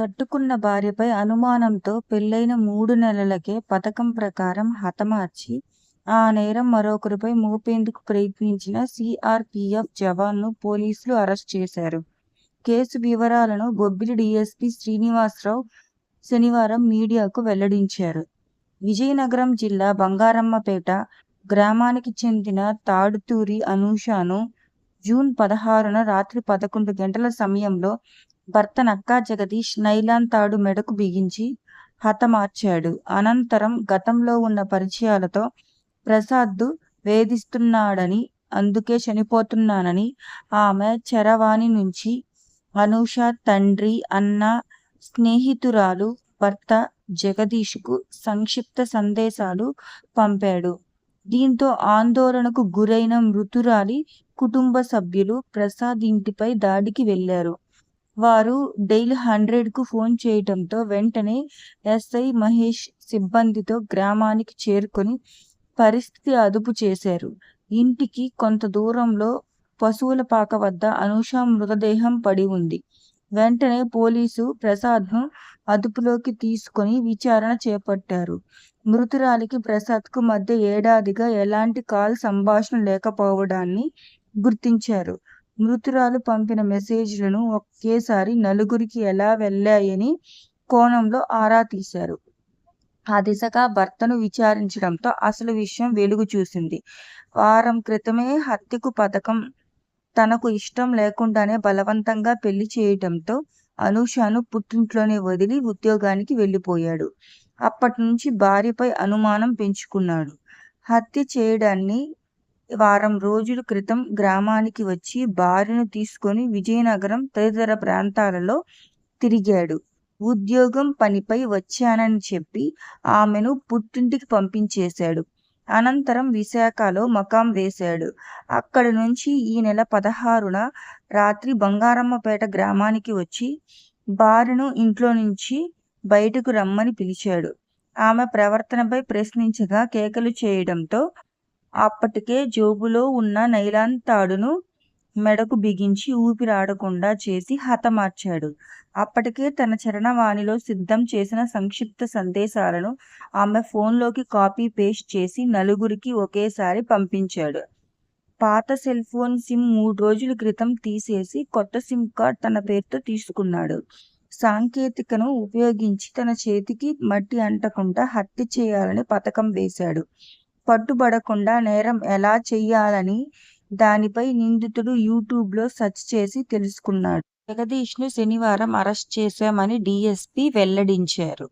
కట్టుకున్న భార్యపై అనుమానంతో పెళ్ళైన మూడు నెలలకే పథకం ప్రకారం హతమార్చి ఆ నేరం మరొకరిపై మోపేందుకు ప్రయత్నించిన సిఆర్పిఎఫ్ జవాన్ను పోలీసులు అరెస్ట్ చేశారు. కేసు వివరాలను బొబ్బిలి డిఎస్పి శ్రీనివాసరావు శనివారం మీడియాకు వెల్లడించారు. విజయనగరం జిల్లా బంగారమ్మపేట గ్రామానికి చెందిన తాడుతూరి అనూషాను జూన్ పదహారున రాత్రి పదకొండు గంటల సమయంలో భర్త నక్కా జగదీష్ నైలాన్ తాడు మెడకు బిగించి హతమార్చాడు. అనంతరం గతంలో ఉన్న పరిచయాలతో ప్రసాద్ వేధిస్తున్నాడని, అందుకే చనిపోతున్నానని ఆమె చరవాణి నుంచి అనూష తండ్రి, అన్న, స్నేహితురాలు భర్త జగదీష్కు సంక్షిప్త సందేశాలు పంపాడు. దీంతో ఆందోళనకు గురైన మృతురాలి కుటుంబ సభ్యులు ప్రసాద్ ఇంటిపై దాడికి వెళ్ళారు. వారు డైలీ హండ్రెడ్కు ఫోన్ చేయడంతో వెంటనే ఎస్ఐ మహేష్ సిబ్బందితో గ్రామానికి చేరుకొని పరిస్థితి అదుపు చేశారు. ఇంటికి కొంత దూరంలో పశువుల పాక వద్ద అనూష మృతదేహం పడి ఉంది. వెంటనే పోలీసు ప్రసాద్ను అదుపులోకి తీసుకొని విచారణ చేపట్టారు. మృతురాలికి ప్రసాద్కు మధ్య ఏడాదిగా ఎలాంటి కాల్ సంభాషణ లేకపోవడాన్ని గుర్తించారు. మృతురాలు పంపిన మెసేజ్లను ఒకేసారి నలుగురికి ఎలా వెళ్ళాయని కోణంలో ఆరా తీశారు. ఆ దిశగా భర్తను విచారించడంతో అసలు విషయం వెలుగు చూసింది. వారం క్రితమే హత్యకు పథకం తనకు ఇష్టం లేకుండానే బలవంతంగా పెళ్ళి చేయడంతో అనూషను పుట్టింట్లోనే వదిలి ఉద్యోగానికి వెళ్ళిపోయాడు అప్పటి నుంచి భార్యపై అనుమానం పెంచుకున్నాడు. హత్య చేయడాన్ని వారం రోజుల క్రితం గ్రామానికి వచ్చి భార్యను తీసుకొని విజయనగరం తదితర ప్రాంతాలలో తిరిగాడు. ఉద్యోగం, పనిపై వచ్చానని చెప్పి ఆమెను పుట్టింటికి పంపించేశాడు. అనంతరం విశాఖలో మకాం వేశాడు. అక్కడి నుంచి ఈ నెల పదహారున రాత్రి బంగారమ్మపేట గ్రామానికి వచ్చి భార్యను ఇంట్లో నుంచి బయటకు రమ్మని పిలిచాడు. ఆమె ప్రవర్తనపై ప్రశ్నించగా కేకలు చేయడంతో అప్పటికే జేబులో ఉన్న నైలాన్ తాడును మెడకు బిగించి ఊపిరాడకుండా చేసి హతమార్చాడు. అప్పటికే తన చరణవాణిలో సిద్ధం చేసిన సంక్షిప్త సందేశాలను ఆమె ఫోన్లోకి కాపీ పేస్ట్ చేసి నలుగురికి ఒకేసారి పంపించాడు. పాత సెల్ ఫోన్ సిమ్ మూడు రోజుల క్రితం తీసేసి కొత్త సిమ్ కార్డ్ తన పేరుతో తీసుకున్నాడు. సాంకేతికను ఉపయోగించి తన చేతికి మట్టి అంటకుండా హత్య చేయాలని పథకం వేశాడు. పట్టుబడకుండా నేరం ఎలా చెయ్యాలని దానిపై నిందితుడు యూట్యూబ్లో సెర్చ్ చేసి తెలుసుకున్నాడు. జగదీష్ను శనివారం అరెస్ట్ చేశామని డీఎస్పీ వెల్లడించారు.